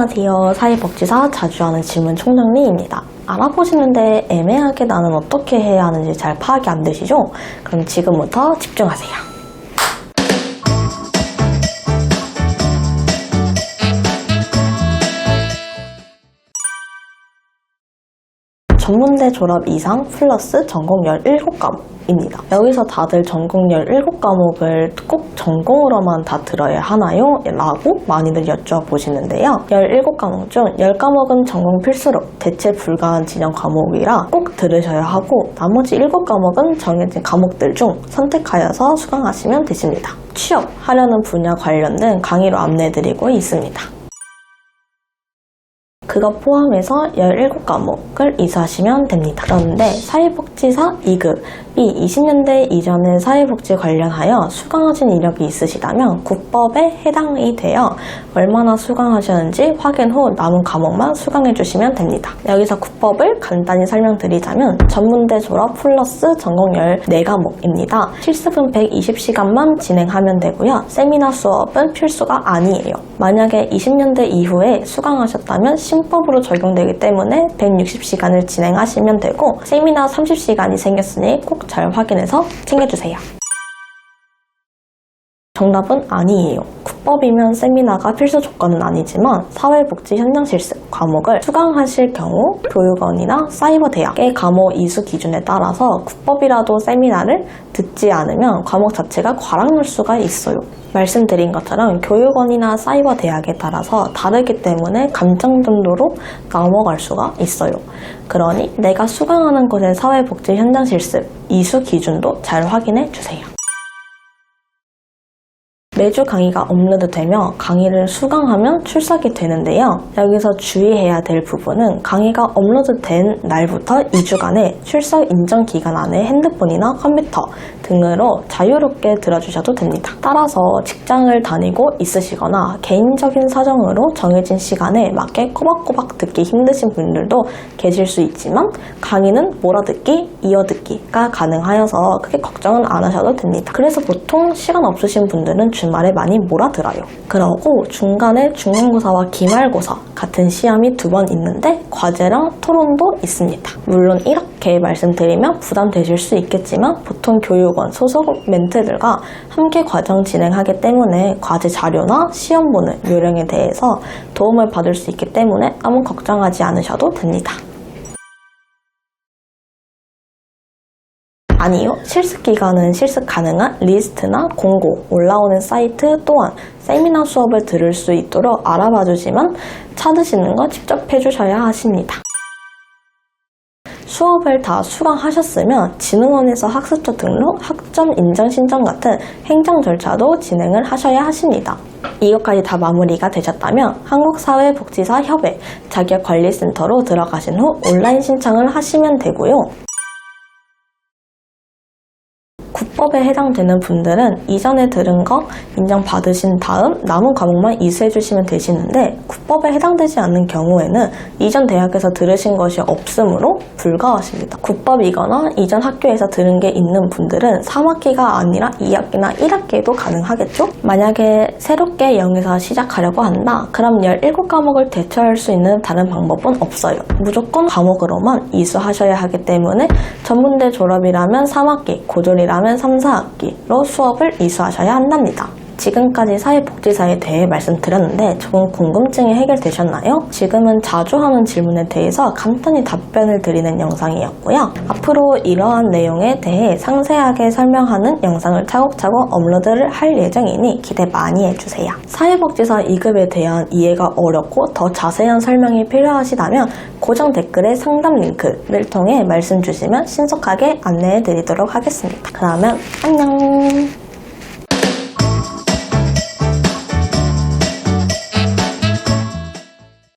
안녕하세요. 사회복지사 자주 하는 질문 총정리입니다. 알아보시는데 애매하게 나는 어떻게 해야 하는지 잘 파악이 안 되시죠? 그럼 지금부터 집중하세요. 전문대 졸업 이상 플러스 전공 17과목입니다. 여기서 다들 전공 17과목을 꼭 전공으로만 다 들어야 하나요? 라고 많이들 여쭤보시는데요. 17과목 중 10과목은 전공 필수로 대체 불가한 진영 과목이라 꼭 들으셔야 하고 나머지 7과목은 정해진 과목들 중 선택하여서 수강하시면 되십니다. 취업하려는 분야 관련된 강의로 안내해드리고 있습니다. 그것 포함해서 17과목을 이수하시면 됩니다. 그런데 사회복지사 2급 이 20년대 이전에 사회복지 관련하여 수강하신 이력이 있으시다면 국법에 해당이 되어 얼마나 수강하셨는지 확인 후 남은 과목만 수강해 주시면 됩니다. 여기서 국법을 간단히 설명드리자면 전문대 졸업 플러스 전공 14과목입니다. 실습은 120시간만 진행하면 되고요. 세미나 수업은 필수가 아니에요. 만약에 20년대 이후에 수강하셨다면 신법으로 적용되기 때문에 160시간을 진행하시면 되고 세미나 30시간이 생겼으니 꼭 잘 확인해서 챙겨주세요. 정답은 아니에요. 국법이면 세미나가 필수 조건은 아니지만 사회복지 현장 실습 과목을 수강하실 경우 교육원이나 사이버 대학의 과목 이수 기준에 따라서 국법이라도 세미나를 듣지 않으면 과목 자체가 과락날 수가 있어요. 말씀드린 것처럼 교육원이나 사이버 대학에 따라서 다르기 때문에 감정 정도로 넘어갈 수가 있어요. 그러니 내가 수강하는 곳의 사회복지 현장 실습 이수 기준도 잘 확인해 주세요. 매주 강의가 업로드되며 강의를 수강하면 출석이 되는데요. 여기서 주의해야 될 부분은 강의가 업로드된 날부터 2주간의 출석 인정 기간 안에 핸드폰이나 컴퓨터 등으로 자유롭게 들어주셔도 됩니다. 따라서 직장을 다니고 있으시거나 개인적인 사정으로 정해진 시간에 맞게 꼬박꼬박 듣기 힘드신 분들도 계실 수 있지만 강의는 몰아듣기, 이어듣기가 가능하여서 크게 걱정은 안 하셔도 됩니다. 그래서 보통 시간 없으신 분들은 주말 에 많이 몰아들어요. 그러고 중간에 중간고사와 기말고사 같은 시험이 두 번 있는데 과제랑 토론도 있습니다. 물론 이렇게 말씀드리면 부담되실 수 있겠지만 보통 교육원 소속 멘트들과 함께 과정 진행하기 때문에 과제 자료나 시험 보는 요령에 대해서 도움을 받을 수 있기 때문에 아무 걱정하지 않으셔도 됩니다. 아니요. 실습 기간은 실습 가능한 리스트나 공고, 올라오는 사이트 또한 세미나 수업을 들을 수 있도록 알아봐 주시면 찾으시는 거 직접 해주셔야 하십니다. 수업을 다 수강하셨으면 진흥원에서 학습자 등록, 학점 인정 신청 같은 행정 절차도 진행을 하셔야 하십니다. 이것까지 다 마무리가 되셨다면 한국사회복지사 협회 자격관리센터로 들어가신 후 온라인 신청을 하시면 되고요. 국법에 해당되는 분들은 이전에 들은 거 인정받으신 다음 남은 과목만 이수해 주시면 되시는데 국법에 해당되지 않는 경우에는 이전 대학에서 들으신 것이 없으므로 불가하십니다. 국법이거나 이전 학교에서 들은 게 있는 분들은 3학기가 아니라 2학기나 1학기에도 가능하겠죠? 만약에 새롭게 0에서 시작하려고 한다? 그럼 17과목을 대처할 수 있는 다른 방법은 없어요. 무조건 과목으로만 이수하셔야 하기 때문에 전문대 졸업이라면 3학기, 고졸이라면 3, 4학기로 수업을 이수하셔야 한답니다. 지금까지 사회복지사에 대해 말씀드렸는데 조금 궁금증이 해결되셨나요? 지금은 자주 하는 질문에 대해서 간단히 답변을 드리는 영상이었고요. 앞으로 이러한 내용에 대해 상세하게 설명하는 영상을 차곡차곡 업로드를 할 예정이니 기대 많이 해주세요. 사회복지사 2급에 대한 이해가 어렵고 더 자세한 설명이 필요하시다면 고정 댓글에 상담 링크를 통해 말씀 주시면 신속하게 안내해 드리도록 하겠습니다. 그러면 안녕!